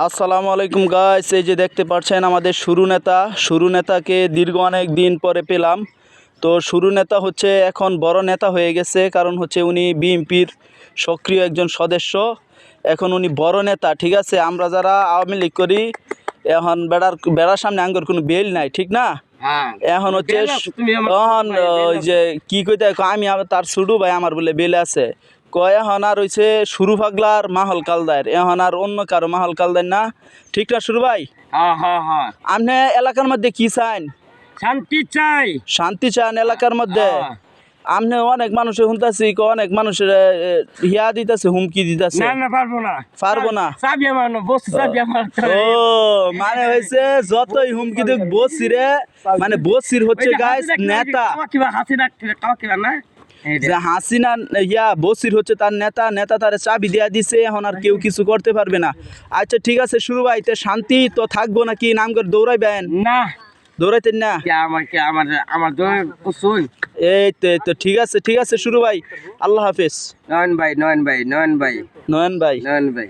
আসসালামু আলাইকুম গাইস এই যে দেখতে পাচ্ছেন আমাদের শুরু নেতা। শুরু নেতাকে দীর্ঘ অনেক দিন পরে পেলাম। তো শুরু নেতা হচ্ছে এখন বড় নেতা হয়ে গেছে কারণ হচ্ছে উনি বিএনপির সক্রিয় একজন সদস্য। এখন উনি বড় নেতা ঠিক আছে? আমরা যারা আওয়ামী লীগ করি এখন বেড়ার বেড়ার সামনে আঙ্গর কোনো বেল নাই ঠিক না? হ্যাঁ। এখন হচ্ছে এখন ওই যে কি কইতে আমি তার শুরু ভাই আমার বলে বেলে আছে। কয় এখন আর হইছে শুরু পাগলার মাহল কালদার এখন আর অন্য কারও মাহল কালদার না। ঠিক না শুরু ভাই? আপনি এলাকার মধ্যে কি চান? শান্তি চাই। শান্তি চান এলাকার মধ্যে? হ্যাঁ। আপনি অনেক মানুষের শুনতেছি অনেক মানুষের হিয়া দিতেছে হুমকি দিতেছে। না না পারব না। পারব না? চাবি আমার বসে চাবি আমার ও মানে হয়েছে যতই হুমকি দিক বসিরে মানে বসির হচ্ছে গাইস নেতা। কিবা হাসি কাও কিবা না? যে। হাসিনা ইয়া বসির হচ্ছে তার নেতা নেতা তার চাবি দেয়া দিছে এখন আর কেউ কিছু করতে পারবে না। আচ্ছা ঠিক আছে শুরু ভাই তো শান্তি তো থাকব নাকি? নাম করে দৌড়াইবেন? না। দৌড়াইতেন না? আমার আমার আমার এই তো এই তো ঠিক আছে ঠিক আছে শুরু ভাই। আল্লাহ হাফিজ। নয়ন ভাই নয়ন ভাই নয়ন ভাই। নয়ন ভাই। নয়ন ভাই।